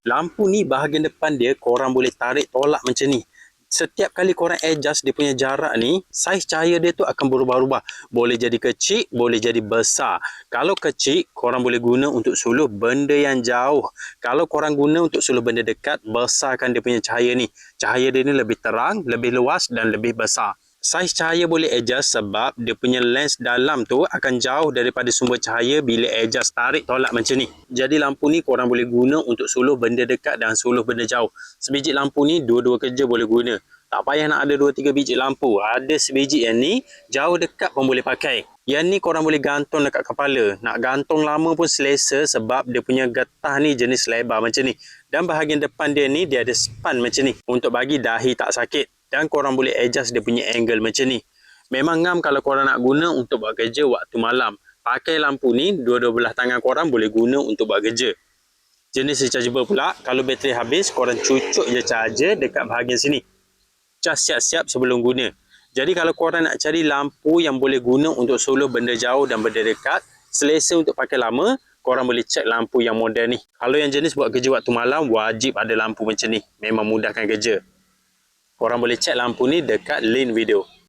Lampu ni bahagian depan dia korang boleh tarik tolak macam ni. Setiap kali korang adjust dia punya jarak ni, saiz cahaya dia tu akan berubah-ubah. Boleh jadi kecil, boleh jadi besar. Kalau kecil, korang boleh guna untuk suluh benda yang jauh. Kalau korang guna untuk suluh benda dekat, besarkan dia punya cahaya ni. Cahaya dia ni lebih terang, lebih luas dan lebih besar. Saiz cahaya boleh adjust sebab dia punya lens dalam tu akan jauh daripada sumber cahaya bila adjust tarik tolak macam ni. Jadi lampu ni korang boleh guna untuk suluh benda dekat dan suluh benda jauh. Sebiji lampu ni dua-dua kerja boleh guna. Tak payah nak ada dua tiga biji lampu. Ada sebiji yang ni jauh dekat pun boleh pakai. Yang ni korang boleh gantung dekat kepala. Nak gantung lama pun selesa sebab dia punya getah ni jenis lebar macam ni. Dan bahagian depan dia ni dia ada span macam ni untuk bagi dahi tak sakit dan korang boleh adjust dia punya angle macam ni. Memang ngam kalau korang nak guna untuk buat kerja waktu malam. Pakai lampu ni, dua-dua belah tangan korang boleh guna untuk buat kerja. Jenis rechargeable pula, kalau bateri habis, korang cucuk je charger dekat bahagian sini. Just siap-siap sebelum guna. Jadi kalau korang nak cari lampu yang boleh guna untuk solo benda jauh dan benda dekat, selesa untuk pakai lama, korang boleh cek lampu yang moden ni. Kalau yang jenis buat kerja waktu malam, wajib ada lampu macam ni. Memang mudahkan kerja. Korang boleh cek lampu ni dekat link video.